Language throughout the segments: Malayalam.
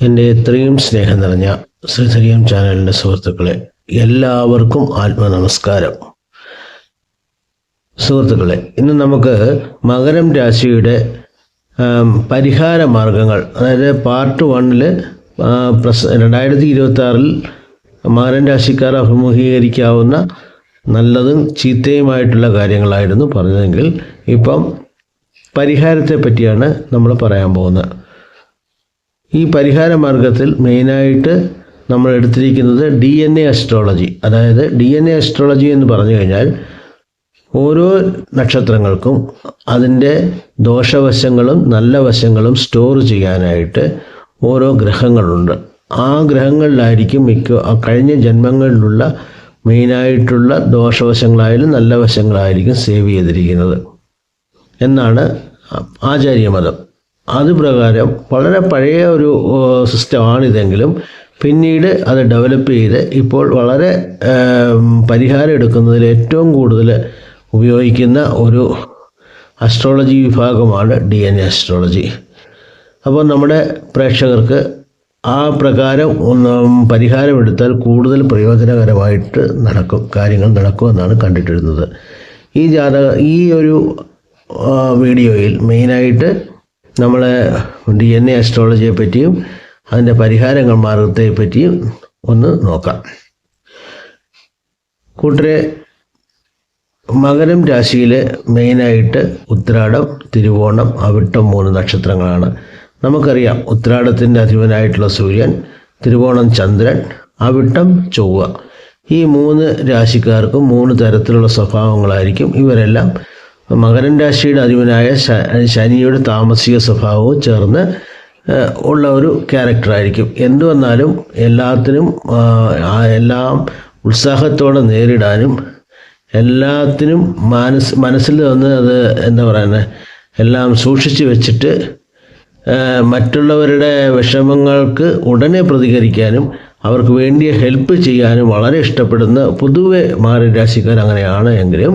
എന്റെ എത്രയും സ്നേഹം നിറഞ്ഞ ശ്രീധരിയം ചാനലിന്റെ സുഹൃത്തുക്കളെ എല്ലാവർക്കും ആത്മനമസ്കാരം. സുഹൃത്തുക്കളെ ഇന്ന് നമുക്ക് മകരം രാശിയുടെ പരിഹാര മാർഗങ്ങൾ അതായത് പാർട്ട് വണ്ണിൽ പ്രസ് രണ്ടായിരത്തി ഇരുപത്തി ആറിൽ മകരം രാശിക്കാർ അഭിമുഖീകരിക്കാവുന്ന നല്ലതും ചീത്തയുമായിട്ടുള്ള കാര്യങ്ങളായിരുന്നു പറഞ്ഞതെങ്കിൽ ഇപ്പം പരിഹാരത്തെ പറ്റിയാണ് നമ്മൾ പറയാൻ പോകുന്നത്. ഈ പരിഹാര മാർഗത്തിൽ മെയിനായിട്ട് നമ്മൾ എടുത്തിരിക്കുന്നത് ഡി എൻ എ അസ്ട്രോളജി അതായത് ഡി എൻ എ അസ്ട്രോളജി എന്ന് പറഞ്ഞു കഴിഞ്ഞാൽ ഓരോ നക്ഷത്രങ്ങൾക്കും അതിന്റെ ദോഷവശങ്ങളും നല്ല വശങ്ങളും സ്റ്റോർ ചെയ്യാനായിട്ട് ഓരോ ഗ്രഹങ്ങളുണ്ട്. ആ ഗ്രഹങ്ങളിലായിരിക്കും മിക്ക കഴിഞ്ഞ ജന്മങ്ങളിലുള്ള മെയിനായിട്ടുള്ള ദോഷവശങ്ങളായാലും നല്ല വശങ്ങളായിരിക്കും സേവ് ചെയ്തിരിക്കുന്നത്. എന്നാണ് ആചാര്യമതം അത് പ്രകാരം വളരെ പഴയ ഒരു സിസ്റ്റമാണിതെങ്കിലും പിന്നീട് അത് ഡെവലപ്പ് ചെയ്ത് ഇപ്പോൾ വളരെ പരിഹാരം എടുക്കുന്നതിൽ ഏറ്റവും കൂടുതൽ ഉപയോഗിക്കുന്ന ഒരു അസ്ട്രോളജി വിഭാഗമാണ് ഡി എൻ എ അസ്ട്രോളജി അപ്പോൾ നമ്മുടെ പ്രേക്ഷകർക്ക് ആ പ്രകാരം ഒന്ന് പരിഹാരമെടുത്താൽ കൂടുതൽ പ്രയോജനകരമായിട്ട് നടക്കും കാര്യങ്ങൾ നടക്കുമെന്നാണ് കണ്ടിട്ടിരുന്നത്. ഈ ജാതക ഈ ഒരു വീഡിയോയിൽ മെയിനായിട്ട് നമ്മൾ ഡി എൻ എ അസ്ട്രോളജിയെ പറ്റിയും അതിന്റെ പരിഹാരങ്ങൾ മാർഗത്തെ പറ്റിയും ഒന്ന് നോക്കാം. കൂട്ടരെ മകരം രാശിയിലെ മെയിനായിട്ട് ഉത്രാടം തിരുവോണം അവിട്ടം മൂന്ന് നക്ഷത്രങ്ങളാണ്. നമുക്കറിയാം ഉത്രാടത്തിന്റെ അധിപനായിട്ടുള്ള സൂര്യൻ തിരുവോണം ചന്ദ്രൻ അവിട്ടം ചൊവ്വ. ഈ മൂന്ന് രാശിക്കാർക്കും മൂന്ന് തരത്തിലുള്ള സ്വഭാവങ്ങളായിരിക്കും ഇവരെല്ലാം മകരൻ രാശിയുടെ അധിപനായ ശനിയുടെ താമസിക സ്വഭാവവും ചേർന്ന് ഉള്ള ഒരു ക്യാരക്ടറായിരിക്കും എന്തു വന്നാലും എല്ലാത്തിനും എല്ലാം ഉത്സാഹത്തോടെ നേരിടാനും എല്ലാത്തിനും മനസ് മനസ്സിൽ വന്ന് അത് എന്താ പറയുന്നത് എല്ലാം സൂക്ഷിച്ചു വെച്ചിട്ട് മറ്റുള്ളവരുടെ വിഷമങ്ങൾക്ക് ഉടനെ പ്രതികരിക്കാനും അവർക്ക് വേണ്ടിയ ഹെൽപ്പ് ചെയ്യാനും വളരെ ഇഷ്ടപ്പെടുന്ന പൊതുവെ മാറി രാശിക്കാർ അങ്ങനെയാണ് എങ്കിലും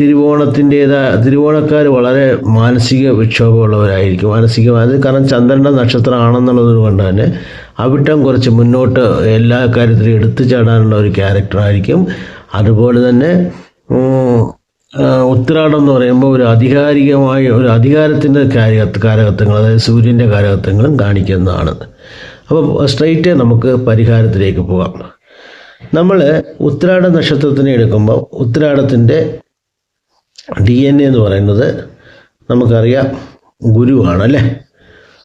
തിരുവോണത്തിന്റേതാ തിരുവോണക്കാർ വളരെ മാനസിക വിക്ഷോഭമുള്ളവരായിരിക്കും. മാനസികമായി കാരണം ചന്ദ്രന്റെ നക്ഷത്രമാണെന്നുള്ളത് കൊണ്ട് തന്നെ അവിട്ടം കുറച്ച് മുന്നോട്ട് എല്ലാ കാര്യത്തിലും എടുത്തു ചാടാനുള്ള ഒരു ക്യാരക്ടറായിരിക്കും. അതുപോലെ തന്നെ ഉത്രാടം എന്ന് പറയുമ്പോൾ ഒരു അധികാരികമായ ഒരു അധികാരത്തിന്റെ കാര്യ കാരകത്വങ്ങൾ അതായത് സൂര്യന്റെ കാരകത്വങ്ങളും കാണിക്കുന്നതാണ്. അപ്പോൾ സ്ട്രൈറ്റ് നമുക്ക് പരിഹാരത്തിലേക്ക് പോകാം. നമ്മൾ ഉത്രാട നക്ഷത്രത്തിനെ എടുക്കുമ്പോൾ ഉത്രാടത്തിന്റെ ഡി എൻ എ എന്ന് പറയുന്നത് നമുക്കറിയാം ഗുരുവാണ് അല്ലേ